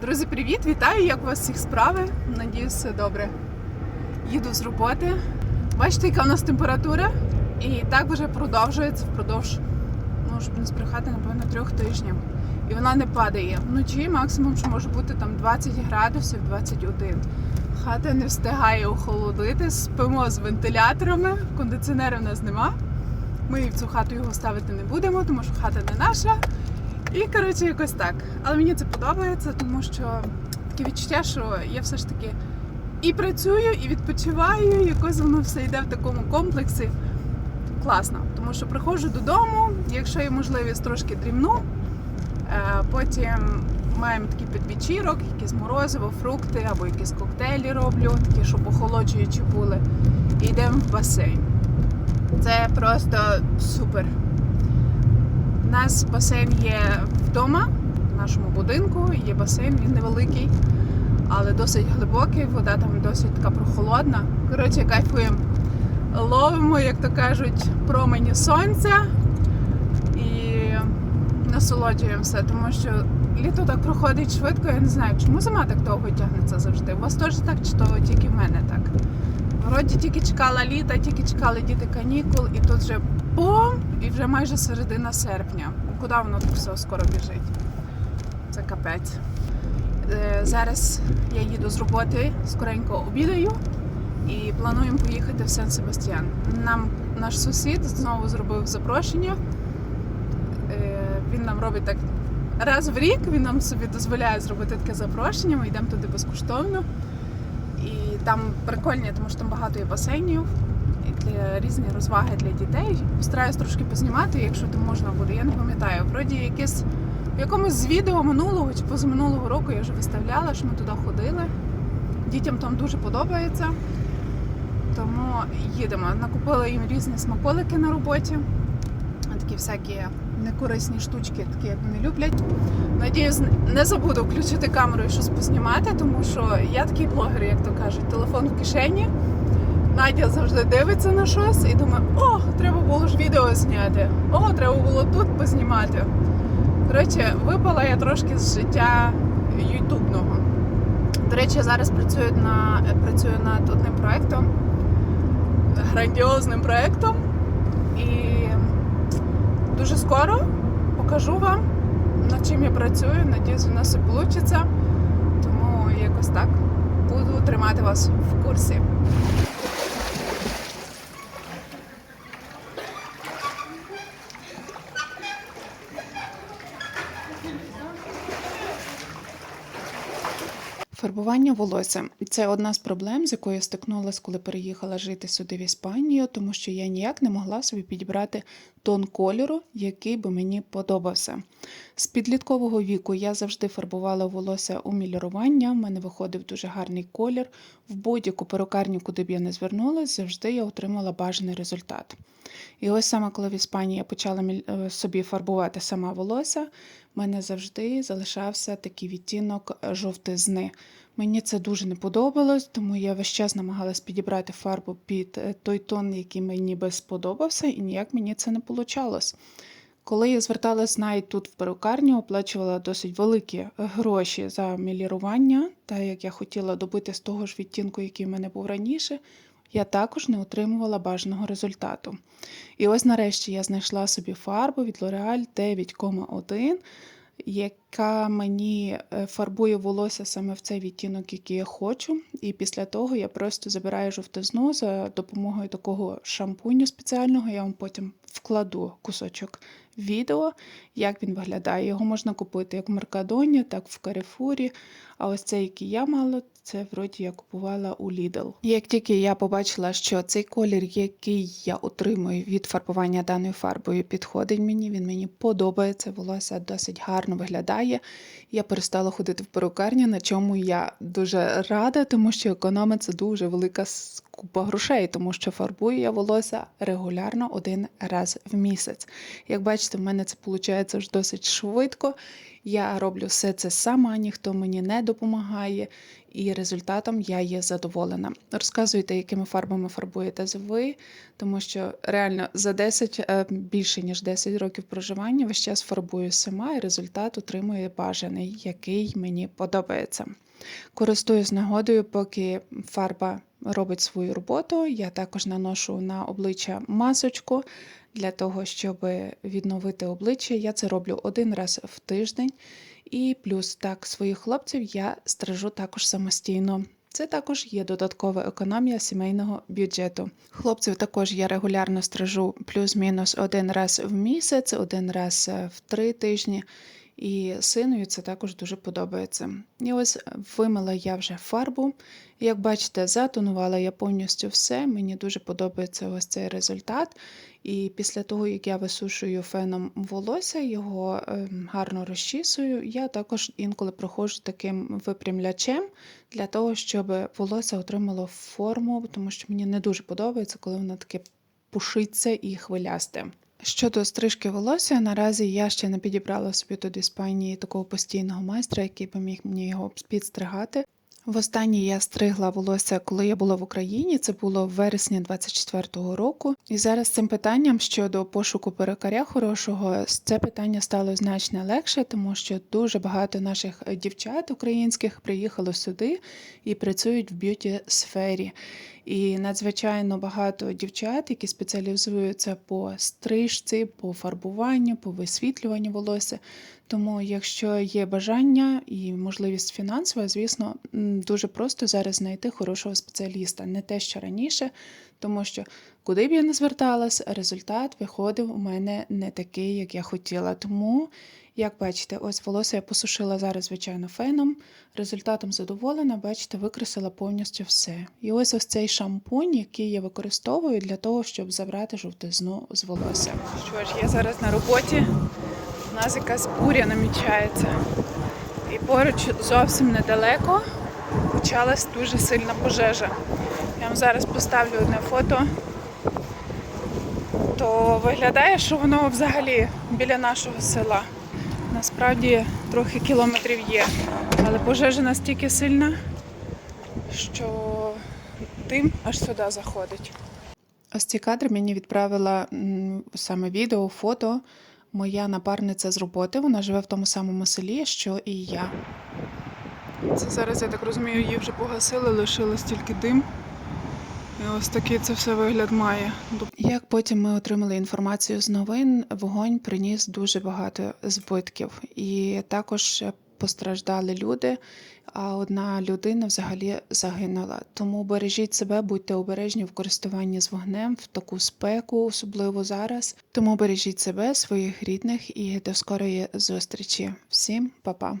Друзі, привіт! Вітаю! Як у вас всіх справи? Надіюсь, все добре. Їду з роботи. Бачите, яка у нас температура? І так вже продовжується впродовж, ну, щоб не збрехати, напевно, трьох тижнів. І вона не падає. Вночі максимум, що може бути там 20 градусів, 21. Хата не встигає охолодити, спимо з вентиляторами, кондиціонера в нас нема. Ми в цю хату його ставити не будемо, тому що хата не наша. І коротше, якось так. Але мені це подобається, тому що таке відчуття, що я все ж таки і працюю, і відпочиваю, і якось воно все йде в такому комплексі. Класно. Тому що приходжу додому, якщо є можливість, трошки дрімну. Е, Потім маємо такий підвечірок, якісь морозиво, фрукти або якісь коктейлі роблю, такі, щоб охолоджуючі були. І йдемо в басейн. Це просто супер. У нас басейн є вдома, в нашому будинку, є басейн, він невеликий, але досить глибокий, вода там досить така прохолодна. Коротше, кайфуємо. Ловимо, як то кажуть, промені сонця і насолоджуємося, тому що літо так проходить швидко, я не знаю, чому зима так довго тягнеться завжди. У вас теж так, чи то тільки в мене так? Вроді тільки чекала літа, тільки чекали діти канікул, і тут вже бом! І вже майже середина серпня. Куди воно так все скоро біжить? Це капець. Е, Зараз я їду з роботи, скоренько обідаю і плануємо поїхати в Сан Себастьян. Нам наш сусід знову зробив запрошення. Е, Він нам робить так раз в рік, він нам собі дозволяє зробити таке запрошення. Ми йдемо туди безкоштовно. І там прикольні, тому що там багато є басейнів для різні розваги для дітей. Постараюсь трошки познімати, якщо там можна буде. Я не пам'ятаю. Вроді якесь в якомусь з відео минулого чи позаминулого року я вже виставляла, що ми туди ходили. Дітям там дуже подобається. Тому їдемо. Накупила їм різні смаколики на роботі. Такі всякі некорисні штучки, такі як вони люблять. Надіюсь, не забуду включити камеру і щось познімати, тому що я такий блогер, як то кажуть, телефон в кишені. Надя завжди дивиться на щось і думає, о, треба було ж відео зняти, о, треба було тут познімати. Коротше, випала я трошки з життя ютубного. До речі, я зараз працюю, на, працюю над одним проєктом, грандіозним проєктом. І дуже скоро покажу вам, над чим я працюю. Надіюсь, у нас все вийде. Тому якось так буду тримати вас в курсі. Фарбування волосся це одна з проблем, з якою я стикнулася, коли переїхала жити сюди в Іспанію, тому що я ніяк не могла собі підібрати тон кольору, який би мені подобався. З підліткового віку я завжди фарбувала волосся у мілірування. в мене виходив дуже гарний колір. В будь-яку перукарню, куди б я не звернулася, завжди я отримала бажаний результат. І ось саме коли в Іспанії я почала е, собі фарбувати сама волосся, в мене завжди залишався такий відтінок е, жовтизни. Мені це дуже не подобалось, тому я весь час намагалась підібрати фарбу під е, той тон, який мені би сподобався, і ніяк мені це не вийшло. Коли я зверталась навіть тут в перукарню, оплачувала досить великі гроші за мілірування, та як я хотіла добити з того ж відтінку, який в мене був раніше, я також не отримувала бажаного результату. І ось нарешті я знайшла собі фарбу від L'Oreal 9,1, яка мені е, фарбує волосся саме в цей відтінок, який я хочу. І після того я просто забираю жовтизну за допомогою такого шампуню спеціального. Я вам потім вкладу кусочок відео, як він виглядає. Його можна купити як в Меркадоні, так в Карифурі. А ось цей, який я мала, це вроді я купувала у Lidl. Як тільки я побачила, що цей колір, який я отримую від фарбування даною фарбою, підходить мені, він мені подобається, волосся досить гарно виглядає. Я перестала ходити в перукарню, на чому я дуже рада, тому що економить це дуже велика купа грошей, тому що фарбую я волосся регулярно один раз в місяць. Як бачите, в мене це виходить вже досить швидко. Я роблю все це сама, ніхто мені не допомагає, і результатом я є задоволена. Розказуйте, якими фарбами фарбуєте ви, тому що реально за 10, е, більше ніж 10 років проживання весь час фарбую сама, і результат отримує бажаний, який мені подобається. Користуюсь нагодою, поки фарба робить свою роботу. Я також наношу на обличчя масочку для того, щоб відновити обличчя. Я це роблю один раз в тиждень. І плюс так своїх хлопців я стрижу також самостійно. Це також є додаткова економія сімейного бюджету. Хлопців також я регулярно стрижу плюс-мінус один раз в місяць, один раз е, в три тижні. І синові це також дуже подобається. І ось вимила я вже фарбу. Як бачите, затонувала я повністю все. Мені дуже подобається ось цей результат. І після того, як я висушую феном волосся, його ем, гарно розчісую, я також інколи проходжу таким випрямлячем для того, щоб волосся отримало форму, тому що мені не дуже подобається, коли воно таке пушиться і хвилясте. Щодо стрижки волосся, наразі я ще не підібрала собі тут Іспанії такого постійного майстра, який би міг мені його підстригати. Востаннє я стригла волосся, коли я була в Україні. Це було в вересні 24-го року. І зараз цим питанням щодо пошуку перукаря хорошого, це питання стало значно легше, тому що дуже багато наших дівчат українських приїхало сюди і працюють в б'юті сфері. І надзвичайно багато дівчат, які спеціалізуються по стрижці, по фарбуванню, по висвітлюванню волосся. Тому, якщо є бажання і можливість фінансова, звісно, дуже просто зараз знайти хорошого спеціаліста, не те, що раніше, тому що куди б я не зверталась, результат виходив у мене не такий, як я хотіла. Тому, як бачите, ось волосся я посушила зараз, звичайно, феном. Результатом задоволена, бачите, викресила повністю все. І ось ось цей шампунь, який я використовую для того, щоб забрати жовтизну з волосся. Що ж, я зараз на роботі. У нас якась буря намічається. І поруч зовсім недалеко почалась дуже сильна пожежа. Я вам зараз поставлю одне фото. То виглядає, що воно взагалі біля нашого села. Насправді трохи кілометрів є. Але пожежа настільки сильна, що дим аж сюди заходить. Ось ці кадри мені відправила саме відео, фото. Моя напарниця з роботи, вона живе в тому самому селі, що і я. Це зараз, я так розумію, її вже погасили, лишилось тільки дим. І ось такий це все вигляд має. Як потім ми отримали інформацію з новин, вогонь приніс дуже багато збитків. І також постраждали люди, а одна людина взагалі загинула. Тому бережіть себе, будьте обережні в користуванні з вогнем в таку спеку, особливо зараз. Тому бережіть себе, своїх рідних і до скорої зустрічі. Всім па-па!